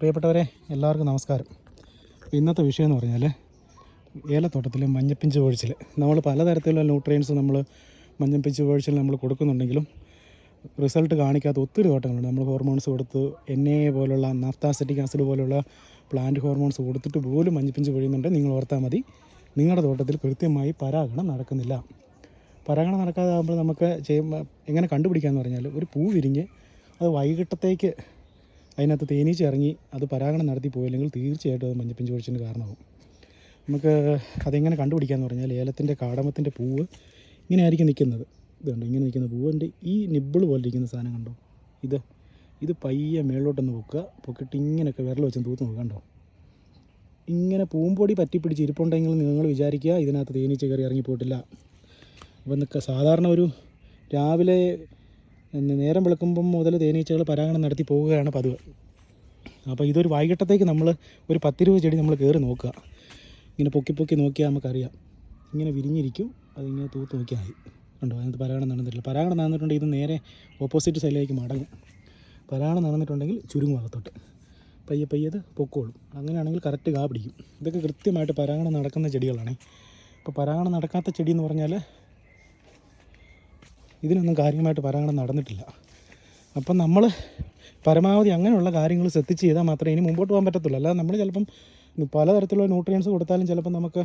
പ്രിയപ്പെട്ടവരെ എല്ലാവർക്കും നമസ്കാരം. ഇന്നത്തെ വിഷയം എന്ന് പറഞ്ഞാൽ ഏലത്തോട്ടത്തിൽ മഞ്ഞപ്പിഞ്ച് പൊഴിച്ചിൽ നമ്മൾ പലതരത്തിലുള്ള ന്യൂട്രിയൻസ് നമ്മൾ മഞ്ഞപ്പിഞ്ച് പൊഴിച്ചിൽ നമ്മൾ കൊടുക്കുന്നുണ്ടെങ്കിലും റിസൾട്ട് കാണിക്കാത്ത ഒത്തിരി തോട്ടങ്ങളുണ്ട്. നമ്മൾ ഹോർമോൺസ് കൊടുത്ത് എൻ എ പോലുള്ള നാഫ്താസെറ്റിക് ആസിഡ് പോലുള്ള പ്ലാന്റ് ഹോർമോൺസ് കൊടുത്തിട്ട് പോലും മഞ്ഞപ്പിഞ്ച് പൊഴിയുന്നുണ്ട് നിങ്ങൾ ഓർത്താൽ മതി. നിങ്ങളുടെ തോട്ടത്തിൽ കൃത്യമായി പരാഗണം നടക്കുന്നില്ല. പരാഗണം നടക്കാതാകുമ്പോൾ നമുക്ക് ചെയ്യുമ്പോൾ എങ്ങനെ കണ്ടുപിടിക്കാമെന്ന് പറഞ്ഞാൽ ഒരു പൂ വിരിഞ്ഞ് അത് വൈകിട്ടത്തേക്ക് അതിനകത്ത് തേനീച്ച ഇറങ്ങി അത് പരാഗണം നടത്തി പോയില്ലെങ്കിൽ തീർച്ചയായിട്ടും അത് മഞ്ഞപ്പിഞ്ച് പൊഴിച്ചിന് കാരണമാകും. നമുക്ക് അതെങ്ങനെ കണ്ടുപിടിക്കാമെന്ന് പറഞ്ഞാൽ ഏലത്തിന്റെ കാടമത്തിന്റെ പൂവ് ഇങ്ങനെ ആയിരിക്കും നിൽക്കുന്നത് ഇതുണ്ട് ഇങ്ങനെ നിൽക്കുന്ന പൂവിന്റെ ഈ നിബിൾ പോലെ ഇരിക്കുന്ന സാധനം കണ്ടോ? ഇത് ഇത് പയ്യെ മേളിലോട്ടൊന്ന് പൊക്കുക. പൊക്കിട്ട് ഇങ്ങനെയൊക്കെ വിരൽ വെച്ച് തൂത്ത് നോക്കുക കണ്ടോ? ഇങ്ങനെ പൂമ്പൊടി പറ്റിപ്പിടിച്ച് ഇരിപ്പുണ്ടെങ്കിൽ നിങ്ങൾ വിചാരിക്കുക ഇതിനകത്ത് തേനീച്ച കയറി ഇറങ്ങിപ്പോയിട്ടില്ല. അപ്പം സാധാരണ ഒരു രാവിലെ നേരം വെളുക്കുമ്പം മുതൽ തേനീച്ചകൾ പരാഗണം നടത്തി പോവുകയാണ് പതിവ്. അപ്പോൾ ഇതൊരു വൈകിട്ടത്തേക്ക് നമ്മൾ ഒരു പത്തിരുപത് ചെടി നമ്മൾ കയറി നോക്കുക. ഇങ്ങനെ പൊക്കി പൊക്കി നോക്കിയാൽ നമുക്കറിയാം. ഇങ്ങനെ വിരിഞ്ഞിരിക്കും. അതിങ്ങനെ തൂത്ത് നോക്കിയാൽ മതി. ഉണ്ടോ അതിനകത്ത് പരാഗണം നടന്നിട്ടില്ല. പരാഗണം നടന്നിട്ടുണ്ടെങ്കിൽ ഇത് നേരെ ഓപ്പോസിറ്റ് സൈഡിലേക്ക് മടങ്ങും. പരാഗണം നടന്നിട്ടുണ്ടെങ്കിൽ ചുരുങ്ങും അകത്തോട്ട്. പയ്യെ പയ്യെ പൊക്കോളും. അങ്ങനെയാണെങ്കിൽ കറക്റ്റ് കാ പിടിക്കും. ഇതൊക്കെ കൃത്യമായിട്ട് പരാഗണം നടക്കുന്ന ചെടികളാണ്. ഇപ്പോൾ പരാഗണം നടക്കാത്ത ചെടി എന്ന് പറഞ്ഞാൽ ഇതിനൊന്നും കാര്യമായിട്ട് പരാഗണം നടന്നിട്ടില്ല. അപ്പം നമ്മൾ പരമാവധി അങ്ങനെയുള്ള കാര്യങ്ങൾ ശ്രദ്ധിച്ച് ചെയ്താൽ മാത്രമേ ഇനി മുമ്പോട്ട് പോകാൻ പറ്റത്തുള്ളൂ. അല്ലാതെ നമ്മൾ ചിലപ്പം പലതരത്തിലുള്ള ന്യൂട്രിയൻസ് കൊടുത്താലും ചിലപ്പം നമുക്ക്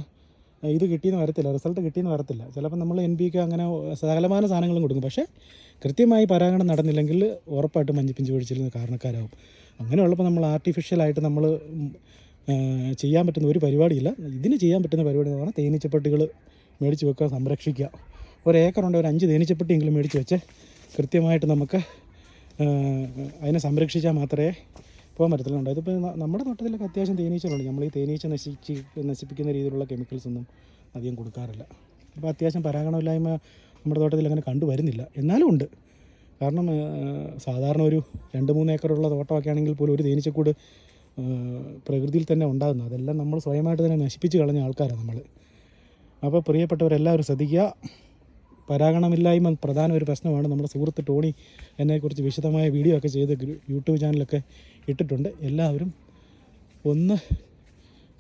ഇത് കിട്ടിയെന്ന് വരത്തില്ല റിസൾട്ട് കിട്ടിയെന്ന് വരത്തില്ല. ചിലപ്പം നമ്മൾ എൻ പി കെ അങ്ങനെ സകലമാന സാധനങ്ങളും കൊടുക്കും. പക്ഷേ കൃത്യമായി പരാഗണം നടന്നില്ലെങ്കിൽ ഉറപ്പായിട്ടും മഞ്ഞപ്പിഞ്ച് പൊഴിച്ചിൽ കാരണക്കാരാകും അങ്ങനെയുള്ളപ്പോൾ നമ്മൾ ആർട്ടിഫിഷ്യലായിട്ട് നമ്മൾ ചെയ്യാൻ പറ്റുന്ന ഒരു പരിപാടിയില്ല. ഇതിന് ചെയ്യാൻ പറ്റുന്ന പരിപാടി എന്ന് പറഞ്ഞാൽ തേനീച്ചപ്പെട്ടികൾ മേടിച്ച് വെക്കുക സംരക്ഷിക്കുക. ഒരു ഏക്കറുണ്ട് ഒരു അഞ്ച് തേനീച്ചപ്പെട്ടിയെങ്കിലും മേടിച്ച് വെച്ച് കൃത്യമായിട്ട് നമുക്ക് അതിനെ സംരക്ഷിച്ചാൽ മാത്രമേ പോകാൻ പറ്റത്തുള്ളൂ. ഉണ്ട് ഇതിപ്പോൾ ന- നമ്മുടെ തോട്ടത്തിലൊക്കെ അത്യാവശ്യം തേനീച്ചകളുണ്ട്. നമ്മൾ ഈ തേനീച്ച നശിച്ച് നശിപ്പിക്കുന്ന രീതിയിലുള്ള കെമിക്കൽസ് ഒന്നും അധികം കൊടുക്കാറില്ല. അപ്പോൾ അത്യാവശ്യം പരാഗണമില്ലായ്മ നമ്മുടെ തോട്ടത്തിൽ അങ്ങനെ കണ്ടുവരുന്നില്ല എന്നാലും ഉണ്ട്. കാരണം സാധാരണ ഒരു രണ്ട് മൂന്ന് ഏക്കറുള്ള തോട്ടമൊക്കെ ആണെങ്കിൽ പോലും ഒരു തേനീച്ചക്കൂട് പ്രകൃതിയിൽ തന്നെ ഉണ്ടാകുന്നത്. അതെല്ലാം നമ്മൾ സ്വയമായിട്ട് തന്നെ നശിപ്പിച്ച് കളഞ്ഞ ആൾക്കാരാണ് നമ്മൾ. അപ്പോൾ പ്രിയപ്പെട്ടവരെല്ലാവരും ശ്രദ്ധിക്കുക. പരാഗണമില്ലായ്മ പ്രധാന ഒരു പ്രശ്നമാണ്. നമ്മുടെ സുഹൃത്ത് ടോണി എന്നെക്കുറിച്ച് വിശദമായ വീഡിയോ ഒക്കെ ചെയ്ത് യൂട്യൂബ് ചാനലൊക്കെ ഇട്ടിട്ടുണ്ട്. എല്ലാവരും ഒന്ന്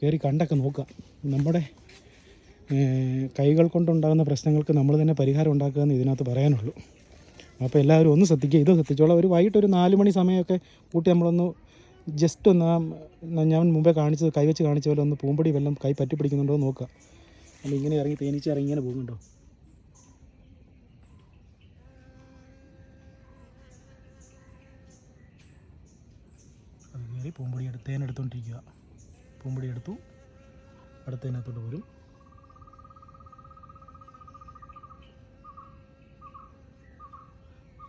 കയറി കണ്ടൊക്കെ നോക്കുക. നമ്മുടെ കൈകൾ കൊണ്ടുണ്ടാകുന്ന പ്രശ്നങ്ങൾക്ക് നമ്മൾ തന്നെ പരിഹാരം ഉണ്ടാക്കുക എന്ന് ഇതിനകത്ത് പറയാനുള്ളൂ. അപ്പോൾ എല്ലാവരും ഒന്ന് ശ്രദ്ധിക്കുക. ഇത് ശ്രദ്ധിച്ചോളാം. ഒരു വൈകിട്ട് ഒരു നാല് മണി സമയമൊക്കെ കൂട്ടി നമ്മളൊന്ന് ജസ്റ്റ് ഒന്ന് ഞാൻ മുമ്പേ കാണിച്ചത് കൈവച്ച് കാണിച്ച പോലെ ഒന്ന് പൂമ്പടി വെള്ളം കൈ പറ്റി പിടിക്കുന്നുണ്ടോ നോക്കുക. അല്ല ഇങ്ങനെ ഇറങ്ങി തേനീച്ച ഇറങ്ങി ഇങ്ങനെ പോകുന്നുണ്ടോ? കയറി പൂമ്പൊടി എടുത്ത് തേനെടുത്തോണ്ടിരിക്കുക പൂമ്പൊടി എടുത്തു അടുത്തതിനകത്തോട്ട് വരും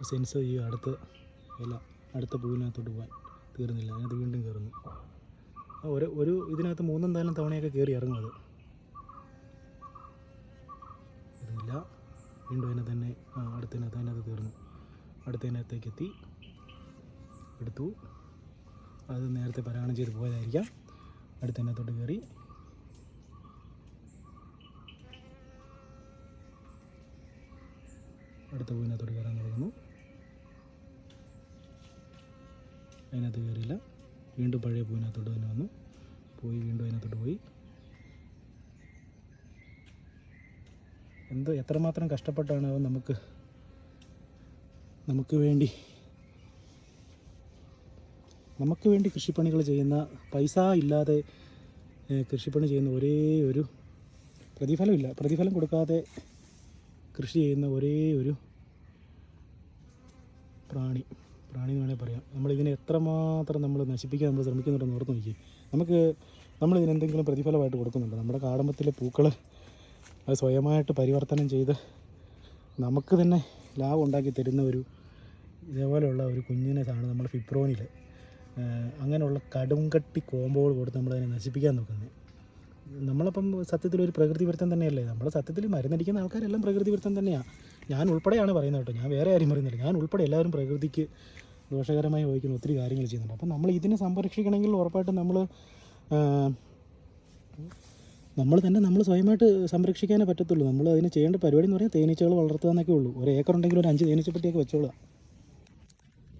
സെൻസ് ചെയ്യുക അടുത്ത ഇല അടുത്ത പൂവിനകത്തോട്ട് പോകാൻ തീർന്നില്ല അതിനകത്ത് വീണ്ടും കയറുന്നു. ഒരു ഒരു ഇതിനകത്ത് മൂന്നും നാലും തവണയൊക്കെ കയറി ഇറങ്ങും അത്. ഇതില്ല. വീണ്ടും അതിനെ തന്നെ അടുത്തതിനകത്ത് അതിനകത്ത് തീർന്നു അടുത്തതിനകത്തേക്ക് എത്തി. എടുത്തു. അത് നേരത്തെ പരാഗണം ചെയ്ത് പോയതായിരിക്കാം. അടുത്തതിനകത്തോട്ട് കയറി. അടുത്ത പൂവിനകത്തോട്ട് കയറാൻ തുടങ്ങുന്നു. അതിനകത്ത് കയറിയില്ല. വീണ്ടും പഴയ പൂവിനകത്തോട്ട് തന്നെ വന്നു. പോയി വീണ്ടും അതിനകത്തോട്ട് പോയി. എന്ത് എത്രമാത്രം കഷ്ടപ്പെട്ടാണ് അവൻ നമുക്ക് നമുക്ക് വേണ്ടി നമുക്ക് വേണ്ടി കൃഷിപ്പണികൾ ചെയ്യുന്ന പൈസ ഇല്ലാതെ കൃഷിപ്പണി ചെയ്യുന്ന ഒരേ ഒരു പ്രതിഫലമില്ല. പ്രതിഫലം കൊടുക്കാതെ കൃഷി ചെയ്യുന്ന ഒരേ ഒരു പ്രാണി പ്രാണി എന്ന് വേണേൽ പറയാം. നമ്മളിതിനെ എത്രമാത്രം നമ്മൾ നശിപ്പിക്കാൻ നമ്മൾ ശ്രമിക്കുന്നുണ്ടെന്ന് ഓർത്ത് നോക്കി നമുക്ക് നമ്മൾ ഇതിനെന്തെങ്കിലും പ്രതിഫലമായിട്ട് കൊടുക്കുന്നുണ്ട്? നമ്മുടെ കാടമ്പത്തിലെ പൂക്കൾ അത് സ്വയമായിട്ട് പരിവർത്തനം ചെയ്ത് നമുക്ക് തന്നെ ലാഭം ഉണ്ടാക്കി തരുന്ന ഒരു ഇതേപോലെയുള്ള ഒരു കുഞ്ഞിനെയാണ് നമ്മൾ ഫിപ്രോനിൽ അങ്ങനെയുള്ള കടുംകട്ടി കോമ്പോകൾ കൊടുത്ത് നമ്മളതിനെ നശിപ്പിക്കാൻ നോക്കുന്നത് നമ്മളപ്പം സത്യത്തിൽ ഒരു പ്രകൃതി വിരുദ്ധം തന്നെയല്ലേ? നമ്മൾ സത്യത്തിൽ മരുന്നടിക്കുന്ന ആൾക്കാരെല്ലാം പ്രകൃതി വിരുദ്ധം തന്നെയാണ് ഞാൻ ഉൾപ്പെടെയാണ് പറയുന്നത് കേട്ടോ. ഞാൻ വേറെ ആരും പറയുന്നില്ല. ഞാൻ ഉൾപ്പെടെ എല്ലാവരും പ്രകൃതിക്ക് ദോഷകരമായി വഹിക്കുന്ന ഒത്തിരി കാര്യങ്ങൾ ചെയ്യുന്നുണ്ട്. അപ്പം നമ്മൾ ഇതിനെ സംരക്ഷിക്കണമെങ്കിൽ ഉറപ്പായിട്ടും നമ്മൾ നമ്മൾ തന്നെ നമ്മൾ സ്വയമായിട്ട് സംരക്ഷിക്കാനേ പറ്റത്തുള്ളൂ. നമ്മൾ അതിന് ചെയ്യേണ്ട പരിപാടി എന്ന് പറഞ്ഞാൽ തേനീച്ചകൾ വളർത്തുക എന്നൊക്കെ ഉള്ളൂ. ഒരു ഏക്കർ ഉണ്ടെങ്കിൽ ഒരു അഞ്ച് തേനീച്ചപ്പെട്ടിയൊക്കെ വെച്ചോളുക.